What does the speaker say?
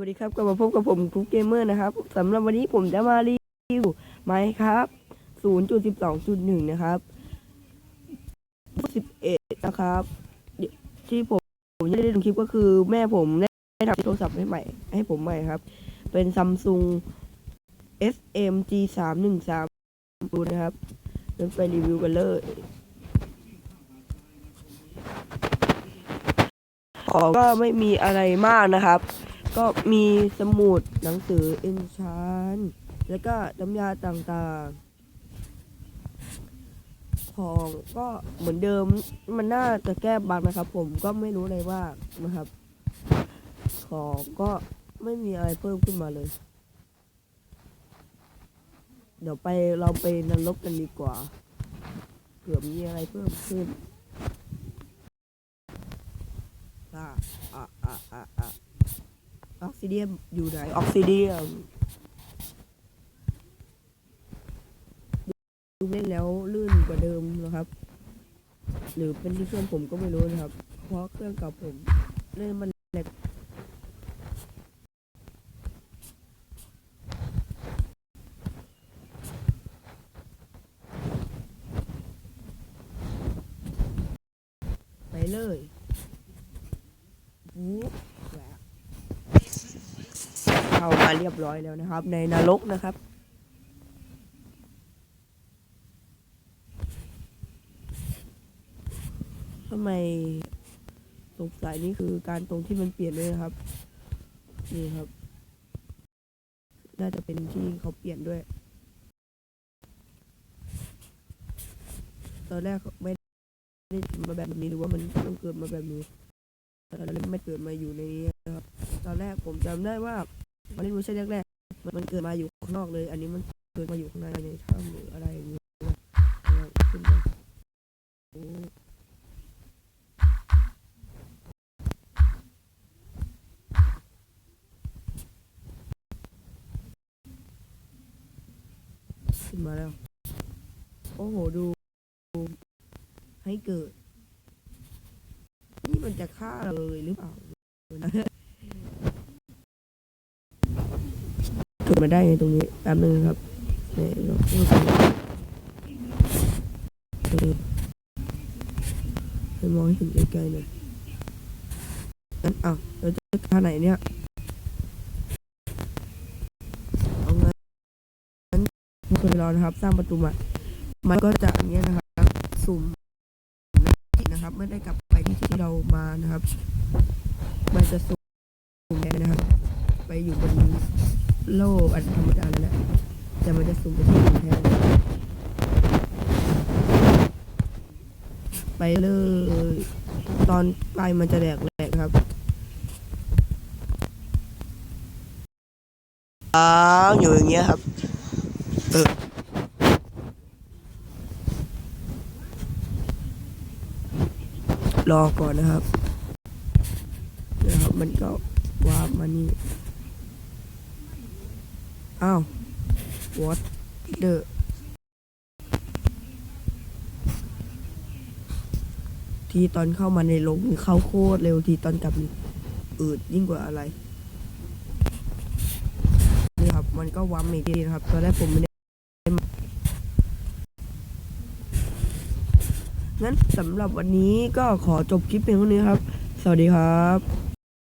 วัสดีครับกลับมาพบกับผมคุกเกมเมอร์นะครับสำหรับวันนี้ผมจะมารีวิวไมค์ครับ 0.12.1 นะครับ11นะครับ ที่ผมผมจะได้ลงคลิปก็คือแม่ผมได้ทำโทรศัพท์ให้ใหม่ ให้ผมใหม่ครับ เป็นซัมซุง SMG 313ดูนะครับเดินไปรีวิวกันเลยของก็ไม่มีอะไรมากนะครับ ก็มีสมุดหนังสือเอนชานแล้วก็น้ำยาต่างๆ ของก็เหมือนเดิมมันน่าจะแก้บั๊กนะครับ ผมก็ไม่รู้อะไรว่านะครับ ของก็ไม่มีอะไรเพิ่มขึ้นมาเลย เดี๋ยวไปเราไปนรกกันดีกว่าเผื่อมีอะไรเพิ่มขึ้นอะอะอะอะอะ ออกซิเดียมอยู่ไหน ออกซิเดียมดูเล่นแล้วลื่นกว่าเดิมนะครับ หรือเป็นที่เครื่องผมก็ไม่รู้นะครับ เพราะเครื่องเก่าผมเล่นมันแหลกไปเลยวูบแหวก เข้ามาเรียบร้อยแล้วนะครับ ในนรกนะครับ ทำไมสงสัยนี่คือการตรงที่มันเปลี่ยนด้วยนะครับ นี่ครับ น่าจะเป็นที่เขาเปลี่ยนด้วย ตอนแรกไม่ได้มาแบบนี้หรือว่ามันต้องเกิดมาแบบนี้แต่ตอนนี้ไม่เกิดมาอยู่ในนี้นะครับ ตอนแรกผมจำได้ว่า มันเล่นเวอร์ชันแรกๆมันมันเกิดมาอยู่ข้างนอกเลย อันนี้มันเกิดมาอยู่ข้างในในถ้ำหรืออะไรอย่างเงี้ยแล้วขึ้นไปขึ้นมาแล้ว โอ้โห ดู ให้เกิด นี่มันจะฆ่าเราเลยหรือเปล่า เกิดมาได้ไงตรงนี้แป๊บนึงครับเนี่ยเราพูดกันเออให้มองให้เห็นใกล้ๆหน่อยงั้นเอาเราจะท่าไหนเนี่ยเอางั้นงั้นคนรานะครับ สร้างประตูใหม่มันก็จะอย่างเงี้ยนะครับสุ่มนะครับไม่ได้กลับไปที่ที่เรามานะครับ มันจะสุ่มแทนนะครับ ไปอยู่บน โลกอันธรรมดาแล้วแหละแต่มันจะสูงไปที่อื่นแทนไปเลย ตอนไปมันจะแหลกแหลกครับอ้าวอยู่อย่างเงี้ยครับเออรอก่อนนะครับนะครับ มันก็วาร์ปมานี่ อ้าว what the ทีตอนเข้ามาในโรงนี่เข้าโคตรเร็วทีตอนกลับอืดยิ่งกว่าอะไร นี่ครับ มันก็วัมอีกทีนะครับ ตอนแรกผมไม่ได้งั้นสำหรับวันนี้ก็ขอจบคลิปเพียงเท่านี้ครับ สวัสดีครับ